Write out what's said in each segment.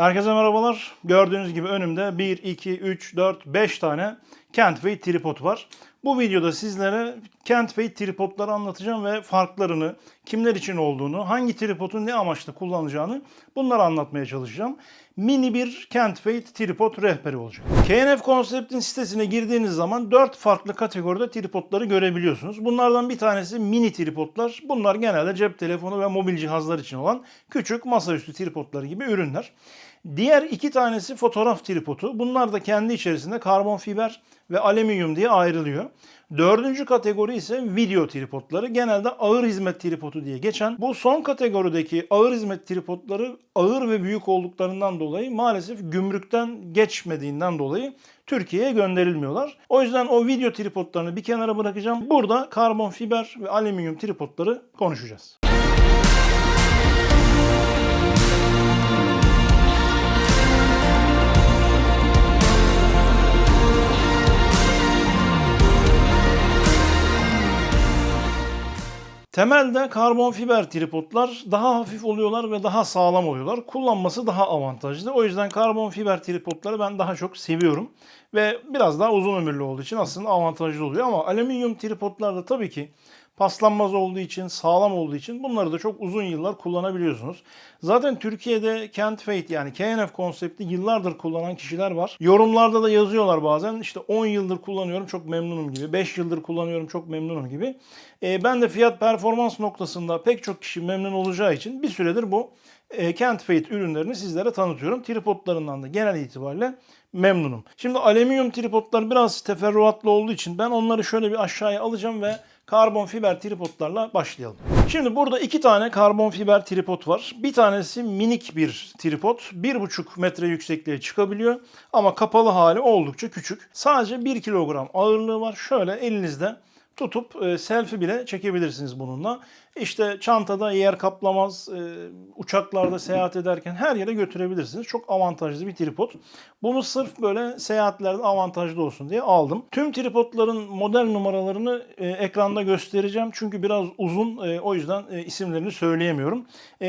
Herkese merhabalar. Gördüğünüz gibi önümde 1, 2, 3, 4, 5 tane Kentway tripod var. Bu videoda sizlere Kentway tripodları anlatacağım ve farklarını, kimler için olduğunu, hangi tripodun ne amaçla kullanılacağını bunları anlatmaya çalışacağım. Mini bir Kentway tripod rehberi olacak. KNF Concept'in sitesine girdiğiniz zaman 4 farklı kategoride tripodları görebiliyorsunuz. Bunlardan bir tanesi mini tripodlar. Bunlar genelde cep telefonu ve mobil cihazlar için olan küçük masaüstü tripodları gibi ürünler. Diğer iki tanesi fotoğraf tripodu. Bunlar da kendi içerisinde karbon fiber ve alüminyum diye ayrılıyor. Dördüncü kategori ise video tripodları. Genelde ağır hizmet tripodu diye geçen. Bu son kategorideki ağır hizmet tripodları ağır ve büyük olduklarından dolayı maalesef gümrükten geçmediğinden dolayı Türkiye'ye gönderilmiyorlar. O yüzden o video tripodlarını bir kenara bırakacağım. Burada karbon fiber ve alüminyum tripodları konuşacağız. Temelde karbon fiber tripodlar daha hafif oluyorlar ve daha sağlam oluyorlar. Kullanması daha avantajlı. O yüzden karbon fiber tripodları ben daha çok seviyorum. Ve biraz daha uzun ömürlü olduğu için aslında avantajlı oluyor. Ama alüminyum tripodlar da tabii ki paslanmaz olduğu için, sağlam olduğu için bunları da çok uzun yıllar kullanabiliyorsunuz. Zaten Türkiye'de Kent Fate yani KNF konsepti yıllardır kullanan kişiler var. Yorumlarda da yazıyorlar bazen işte 10 yıldır kullanıyorum çok memnunum gibi, 5 yıldır kullanıyorum çok memnunum gibi. E, ben de fiyat performans noktasında pek çok kişi memnun olacağı için bir süredir bu e, Kent Fate ürünlerini sizlere tanıtıyorum. Tripodlarından da genel itibariyle memnunum. Şimdi alüminyum tripodlar biraz teferruatlı olduğu için ben onları şöyle bir aşağıya alacağım ve karbon fiber tripodlarla başlayalım. Şimdi burada iki tane karbon fiber tripod var. Bir tanesi minik bir tripod. 1,5 metre yüksekliğe çıkabiliyor. Ama kapalı hali oldukça küçük. Sadece 1 kilogram ağırlığı var. Şöyle elinizde tutup e, selfie bile çekebilirsiniz bununla. İşte çantada yer kaplamaz, e, uçaklarda seyahat ederken her yere götürebilirsiniz. Çok avantajlı bir tripod. Bunu sırf böyle seyahatlerde avantajlı olsun diye aldım. Tüm tripodların model numaralarını e, ekranda göstereceğim. Çünkü biraz uzun o yüzden isimlerini söyleyemiyorum.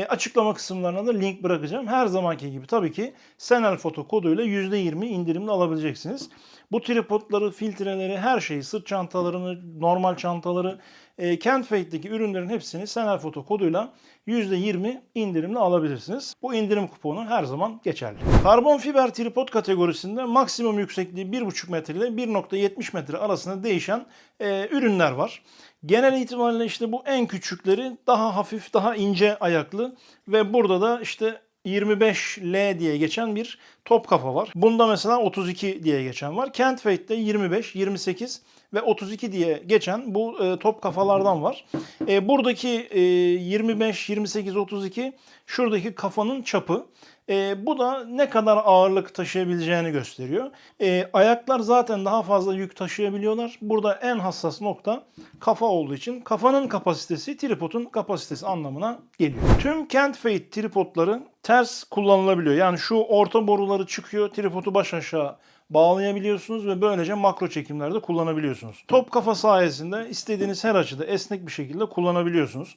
Açıklama kısımlarına da link bırakacağım. Her zamanki gibi tabii ki Senel Foto koduyla %20 indirimli alabileceksiniz. Bu tripodları, filtreleri, her şeyi, sırt çantalarını, normal çantaları, e, Kentfate'deki ürünlerin hepsini Senel Foto koduyla %20 indirimle alabilirsiniz. Bu indirim kuponu her zaman geçerli. Karbon fiber tripod kategorisinde maksimum yüksekliği 1,5 metre ile 1,70 metre arasında değişen e, ürünler var. Genel itibariyle işte bu en küçükleri daha hafif, daha ince ayaklı ve burada da işte 25L diye geçen bir top kafa var. Bunda mesela 32 diye geçen var. Kent Fate'de 25, 28 ve 32 diye geçen bu e, top kafalardan var. E, buradaki e, 25, 28, 32 şuradaki kafanın çapı. E, bu da ne kadar ağırlık taşıyabileceğini gösteriyor. E, ayaklar zaten daha fazla yük taşıyabiliyorlar. Burada en hassas nokta kafa olduğu için kafanın kapasitesi tripodun kapasitesi anlamına geliyor. Tüm Kent Fate tripodları ters kullanılabiliyor. Yani şu orta boruları çıkıyor, tripodu baş aşağı bağlayabiliyorsunuz ve böylece makro çekimlerde kullanabiliyorsunuz. Top kafa sayesinde istediğiniz her açıda esnek bir şekilde kullanabiliyorsunuz.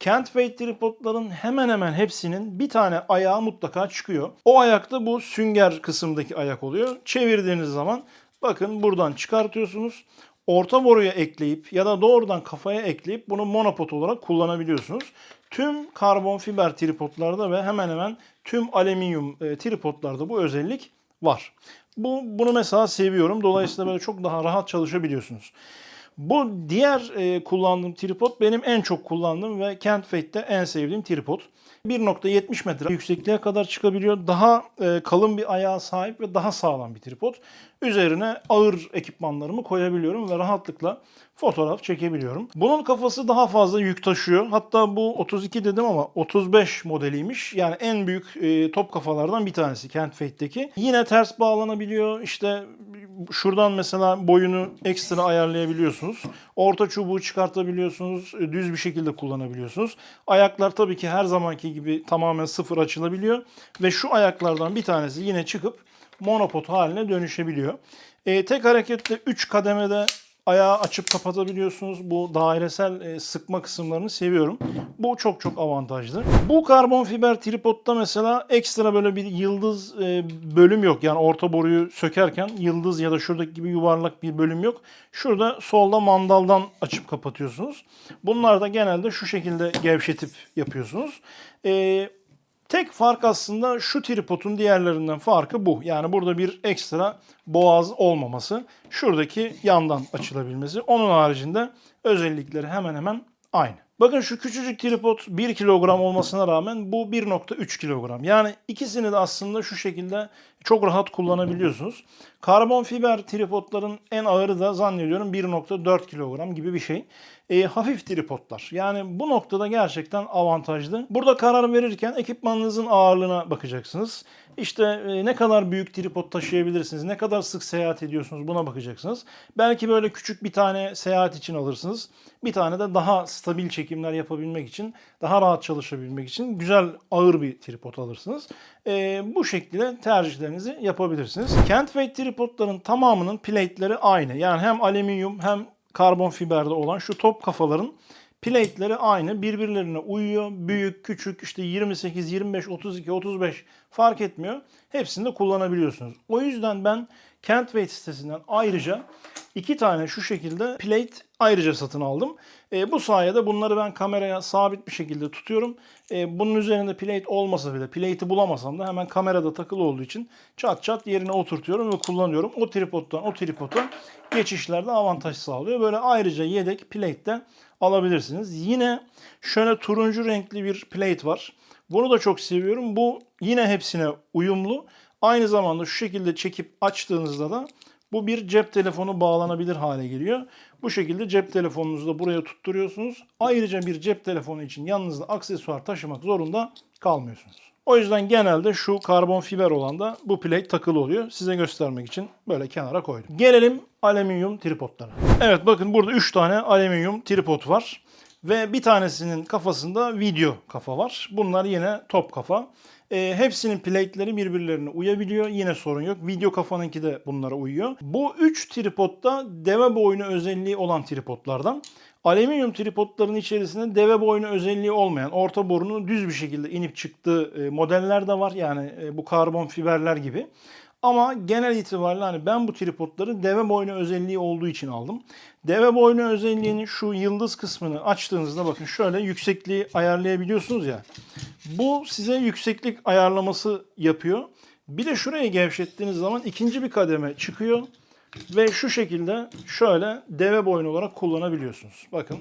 Kent Fate tripodların hemen hemen hepsinin bir tane ayağı mutlaka çıkıyor. O ayakta bu sünger kısımdaki ayak oluyor. Çevirdiğiniz zaman bakın buradan çıkartıyorsunuz. Orta boruya ekleyip ya da doğrudan kafaya ekleyip bunu monopod olarak kullanabiliyorsunuz. Tüm karbon fiber tripodlarda ve hemen hemen tüm alüminyum e, tripodlarda bu özellik var. Bu bunu mesela seviyorum. Dolayısıyla böyle çok daha rahat çalışabiliyorsunuz. Bu diğer e, kullandığım tripod benim en çok kullandığım ve Kent Fate'de en sevdiğim tripod. 1.70 metre yüksekliğe kadar çıkabiliyor. Daha e, kalın bir ayağa sahip ve daha sağlam bir tripod. Üzerine ağır ekipmanlarımı koyabiliyorum ve rahatlıkla fotoğraf çekebiliyorum. Bunun kafası daha fazla yük taşıyor. Hatta bu 32 dedim ama 35 modeliymiş. Yani en büyük e, top kafalardan bir tanesi Kent Fate'deki. Yine ters bağlanabiliyor. İşte şuradan mesela boyunu ekstra ayarlayabiliyorsunuz. Orta çubuğu çıkartabiliyorsunuz. e, Düz bir şekilde kullanabiliyorsunuz. Ayaklar tabii ki her zamanki gibi tamamen sıfır açılabiliyor. Ve şu ayaklardan bir tanesi yine çıkıp monopod haline dönüşebiliyor. E, tek hareketle 3 kademede ayağı açıp kapatabiliyorsunuz. Bu dairesel e, sıkma kısımlarını seviyorum. Bu çok çok avantajlı. Bu karbon fiber tripodda mesela ekstra böyle bir yıldız e, bölüm yok. Yani orta boruyu sökerken yıldız ya da şuradaki gibi yuvarlak bir bölüm yok. Şurada solda mandaldan açıp kapatıyorsunuz. Bunlar da genelde şu şekilde gevşetip yapıyorsunuz. E, Tek fark aslında şu tripodun diğerlerinden farkı bu. Yani burada bir ekstra boğaz olmaması. Şuradaki yandan açılabilmesi. Onun haricinde özellikleri hemen hemen aynı. Bakın şu küçücük tripod 1 kilogram olmasına rağmen bu 1.3 kilogram. Yani ikisini de aslında şu şekilde çok rahat kullanabiliyorsunuz. Karbon fiber tripodların en ağırı da zannediyorum 1.4 kilogram gibi bir şey. E, hafif tripodlar. Yani bu noktada gerçekten avantajlı. Burada karar verirken ekipmanınızın ağırlığına bakacaksınız. İşte e, ne kadar büyük tripod taşıyabilirsiniz, ne kadar sık seyahat ediyorsunuz buna bakacaksınız. Belki böyle küçük bir tane seyahat için alırsınız. Bir tane de daha stabil çekimler yapabilmek için, daha rahat çalışabilmek için güzel ağır bir tripod alırsınız. E, bu şekilde tercihlerinizi yapabilirsiniz. Kentway tripodların tamamının plate'leri aynı. Yani hem alüminyum hem karbon fiberde olan şu top kafaların plate'leri aynı. Birbirlerine uyuyor. Büyük, küçük, işte 28, 25, 32, 35 fark etmiyor. Hepsini de kullanabiliyorsunuz. O yüzden ben Kentway sitesinden ayrıca iki tane şu şekilde plate ayrıca satın aldım. E, bu sayede bunları ben kameraya sabit bir şekilde tutuyorum. E, bunun üzerinde plate olmasa bile, plate'i bulamasam da hemen kamerada takılı olduğu için çat çat yerine oturtuyorum ve kullanıyorum. O tripoddan o tripoda geçişlerde avantaj sağlıyor. Böyle ayrıca yedek plate de alabilirsiniz. Yine şöyle turuncu renkli bir plate var. Bunu da çok seviyorum. Bu yine hepsine uyumlu. Aynı zamanda şu şekilde çekip açtığınızda da bu bir cep telefonu bağlanabilir hale geliyor. Bu şekilde cep telefonunuzu da buraya tutturuyorsunuz. Ayrıca bir cep telefonu için yanınızda aksesuar taşımak zorunda kalmıyorsunuz. O yüzden genelde şu karbon fiber olan da bu plate takılı oluyor. Size göstermek için böyle kenara koydum. Gelelim alüminyum tripodlara. Evet bakın burada 3 tane alüminyum tripod var. Ve bir tanesinin kafasında video kafa var. Bunlar yine top kafa. E, hepsinin plate'leri birbirlerine uyabiliyor. Yine sorun yok. Video kafanınki de bunlara uyuyor. Bu 3 tripod da deve boynu özelliği olan tripodlardan. Alüminyum tripodların içerisinde deve boynu özelliği olmayan, orta borunun düz bir şekilde inip çıktığı e, modeller de var. Yani e, bu karbon fiberler gibi. Ama genel itibariyle hani ben bu tripodları deve boynu özelliği olduğu için aldım. Deve boynu özelliğinin şu yıldız kısmını açtığınızda bakın şöyle yüksekliği ayarlayabiliyorsunuz ya. Bu size yükseklik ayarlaması yapıyor. Bir de şurayı gevşettiğiniz zaman ikinci bir kademe çıkıyor. Ve şu şekilde şöyle deve boynu olarak kullanabiliyorsunuz. Bakın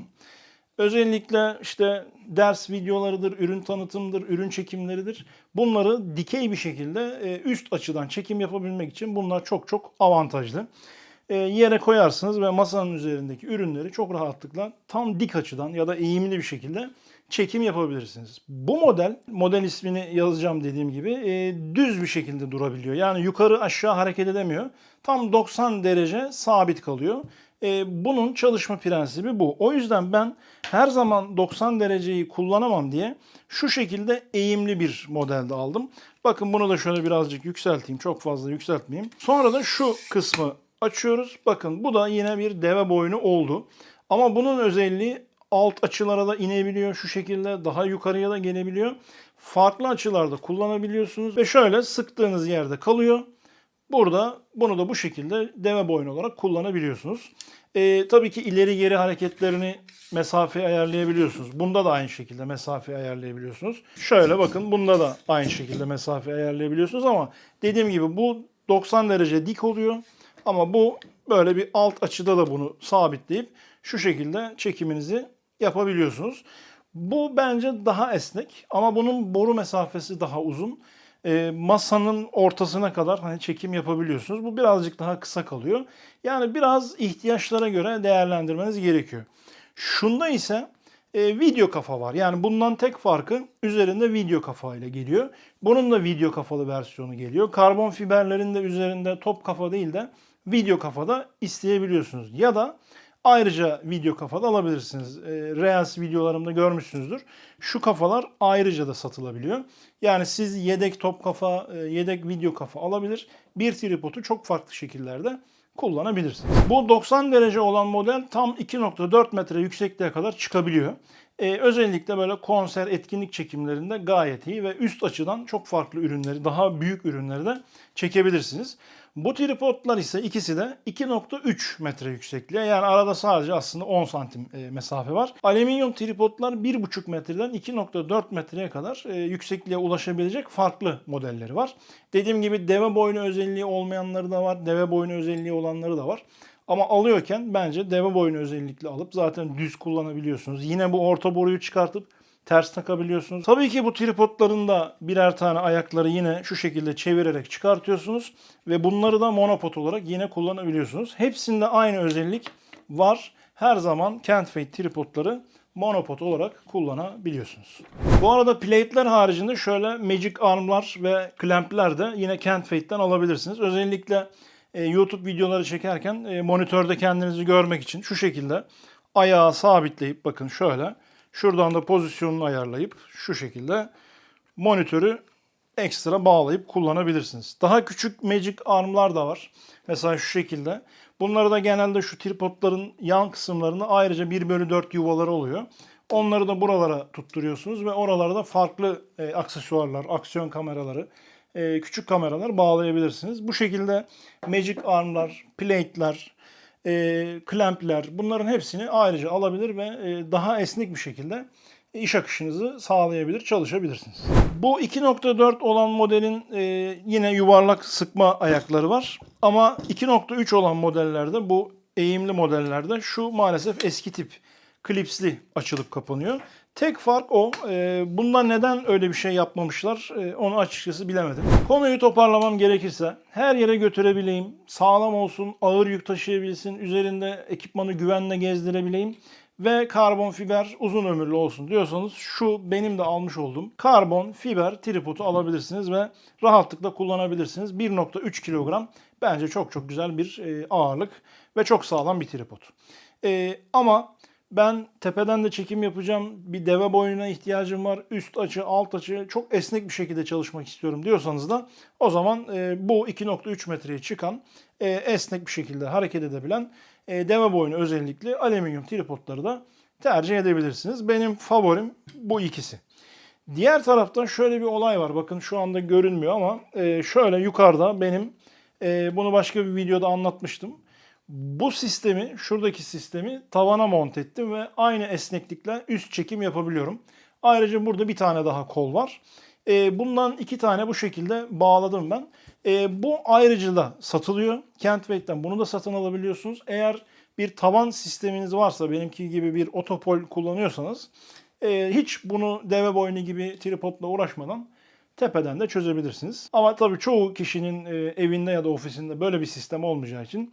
Özellikle işte ders videolarıdır, ürün tanıtımdır, ürün çekimleridir. Bunları dikey bir şekilde e, üst açıdan çekim yapabilmek için bunlar çok çok avantajlı. E, yere koyarsınız ve masanın üzerindeki ürünleri çok rahatlıkla tam dik açıdan ya da eğimli bir şekilde çekim yapabilirsiniz. Bu model, model ismini yazacağım dediğim gibi e, düz bir şekilde durabiliyor. Yani yukarı aşağı hareket edemiyor. Tam 90 derece sabit kalıyor. E, bunun çalışma prensibi bu. O yüzden ben her zaman 90 dereceyi kullanamam diye şu şekilde eğimli bir modelde aldım. Bakın bunu da şöyle birazcık yükselteyim. Çok fazla yükseltmeyeyim. Sonra da şu kısmı açıyoruz. Bakın bu da yine bir deve boynu oldu. Ama bunun özelliği alt açılara da inebiliyor şu şekilde. Daha yukarıya da gelebiliyor. Farklı açılarda kullanabiliyorsunuz. Ve şöyle sıktığınız yerde kalıyor. Burada bunu da bu şekilde deve boynu olarak kullanabiliyorsunuz. Ee, tabii ki ileri geri hareketlerini mesafe ayarlayabiliyorsunuz. Bunda da aynı şekilde mesafe ayarlayabiliyorsunuz. Şöyle bakın bunda da aynı şekilde mesafe ayarlayabiliyorsunuz ama dediğim gibi bu 90 derece dik oluyor. Ama bu böyle bir alt açıda da bunu sabitleyip şu şekilde çekiminizi yapabiliyorsunuz. Bu bence daha esnek ama bunun boru mesafesi daha uzun. E, masanın ortasına kadar hani çekim yapabiliyorsunuz. Bu birazcık daha kısa kalıyor. Yani biraz ihtiyaçlara göre değerlendirmeniz gerekiyor. Şunda ise e, video kafa var. Yani bundan tek farkı üzerinde video kafa ile geliyor. Bunun da video kafalı versiyonu geliyor. Karbon fiberlerin de üzerinde top kafa değil de video kafada isteyebiliyorsunuz. Ya da Ayrıca video kafada alabilirsiniz. E, Reels videolarımda görmüşsünüzdür. Şu kafalar ayrıca da satılabiliyor. Yani siz yedek top kafa, e, yedek video kafa alabilir. Bir tripodu çok farklı şekillerde kullanabilirsiniz. Bu 90 derece olan model tam 2.4 metre yüksekliğe kadar çıkabiliyor. Ee, özellikle böyle konser, etkinlik çekimlerinde gayet iyi ve üst açıdan çok farklı ürünleri, daha büyük ürünleri de çekebilirsiniz. Bu tripodlar ise ikisi de 2.3 metre yüksekliğe yani arada sadece aslında 10 santim e, mesafe var. Alüminyum tripodlar 1.5 metreden 2.4 metreye kadar e, yüksekliğe ulaşabilecek farklı modelleri var. Dediğim gibi deve boynu özelliği olmayanları da var, deve boynu özelliği olanları da var. Ama alıyorken bence deve boynu özellikle alıp zaten düz kullanabiliyorsunuz. Yine bu orta boruyu çıkartıp ters takabiliyorsunuz. Tabii ki bu tripodların da birer tane ayakları yine şu şekilde çevirerek çıkartıyorsunuz ve bunları da monopod olarak yine kullanabiliyorsunuz. Hepsinde aynı özellik var. Her zaman Kent Fate tripodları monopod olarak kullanabiliyorsunuz. Bu arada plate'ler haricinde şöyle Magic Arm'lar ve clamp'ler de yine Kent Fate'den alabilirsiniz. Özellikle e, YouTube videoları çekerken e, monitörde kendinizi görmek için şu şekilde ayağı sabitleyip bakın şöyle şuradan da pozisyonunu ayarlayıp şu şekilde monitörü ekstra bağlayıp kullanabilirsiniz. Daha küçük Magic Arm'lar da var. Mesela şu şekilde. Bunları da genelde şu tripodların yan kısımlarında ayrıca 1 bölü 4 yuvaları oluyor. Onları da buralara tutturuyorsunuz ve oralarda farklı e, aksesuarlar, aksiyon kameraları, e, küçük kameralar bağlayabilirsiniz. Bu şekilde Magic Arm'lar, plate'ler, e, clamp'ler bunların hepsini ayrıca alabilir ve e, daha esnek bir şekilde iş akışınızı sağlayabilir, çalışabilirsiniz. Bu 2.4 olan modelin e, yine yuvarlak sıkma ayakları var. Ama 2.3 olan modellerde bu eğimli modellerde şu maalesef eski tip klipsli açılıp kapanıyor. Tek fark o. E, bundan neden öyle bir şey yapmamışlar e, onu açıkçası bilemedim. Konuyu toparlamam gerekirse her yere götürebileyim, sağlam olsun, ağır yük taşıyabilsin, üzerinde ekipmanı güvenle gezdirebileyim ve karbon fiber uzun ömürlü olsun diyorsanız şu benim de almış olduğum karbon fiber tripodu alabilirsiniz ve rahatlıkla kullanabilirsiniz. 1.3 kilogram bence çok çok güzel bir e, ağırlık ve çok sağlam bir tripod. Ama ben tepeden de çekim yapacağım. Bir deve boyuna ihtiyacım var. Üst açı, alt açı çok esnek bir şekilde çalışmak istiyorum diyorsanız da o zaman e, bu 2.3 metreye çıkan e, esnek bir şekilde hareket edebilen e, deve boyunu özellikle alüminyum tripodları da tercih edebilirsiniz. Benim favorim bu ikisi. Diğer taraftan şöyle bir olay var. Bakın şu anda görünmüyor ama e, şöyle yukarıda benim e, bunu başka bir videoda anlatmıştım. Bu sistemi, şuradaki sistemi tavana monte ettim ve aynı esneklikle üst çekim yapabiliyorum. Ayrıca burada bir tane daha kol var. E, bundan iki tane bu şekilde bağladım ben. E, bu ayrıca da satılıyor. Kentwaite'den bunu da satın alabiliyorsunuz. Eğer bir tavan sisteminiz varsa benimki gibi bir otopol kullanıyorsanız e, hiç bunu deve boynu gibi tripodla uğraşmadan tepeden de çözebilirsiniz. Ama tabii çoğu kişinin e, evinde ya da ofisinde böyle bir sistem olmayacağı için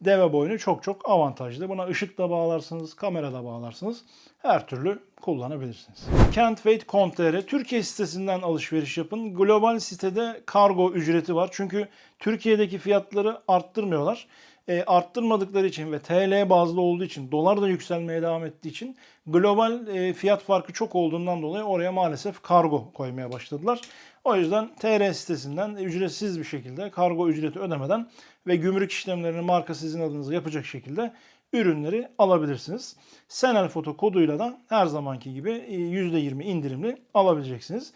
deve boynu çok çok avantajlı. Buna ışık da bağlarsınız, kamera da bağlarsınız. Her türlü kullanabilirsiniz. Kentwait.com.tr Türkiye sitesinden alışveriş yapın. Global sitede kargo ücreti var. Çünkü Türkiye'deki fiyatları arttırmıyorlar. E, arttırmadıkları için ve TL bazlı olduğu için, dolar da yükselmeye devam ettiği için global e, fiyat farkı çok olduğundan dolayı oraya maalesef kargo koymaya başladılar. O yüzden TR sitesinden ücretsiz bir şekilde kargo ücreti ödemeden ve gümrük işlemlerini marka sizin adınıza yapacak şekilde ürünleri alabilirsiniz. Senel Foto koduyla da her zamanki gibi %20 indirimli alabileceksiniz.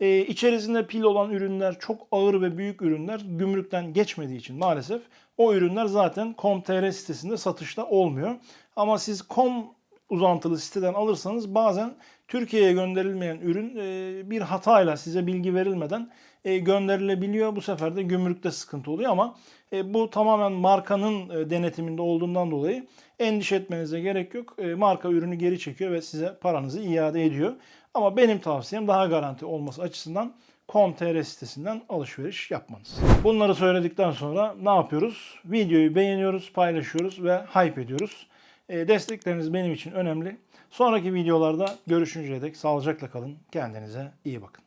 Ee, içerisinde pil olan ürünler çok ağır ve büyük ürünler gümrükten geçmediği için maalesef o ürünler zaten com.tr sitesinde satışta olmuyor. Ama siz com uzantılı siteden alırsanız bazen Türkiye'ye gönderilmeyen ürün e, bir hatayla size bilgi verilmeden e, gönderilebiliyor. Bu sefer de gümrükte sıkıntı oluyor ama e, bu tamamen markanın denetiminde olduğundan dolayı endişe etmenize gerek yok. Marka ürünü geri çekiyor ve size paranızı iade ediyor. Ama benim tavsiyem daha garanti olması açısından com.tr sitesinden alışveriş yapmanız. Bunları söyledikten sonra ne yapıyoruz? Videoyu beğeniyoruz, paylaşıyoruz ve hype ediyoruz. Destekleriniz benim için önemli. Sonraki videolarda görüşünceye dek sağlıcakla kalın. Kendinize iyi bakın.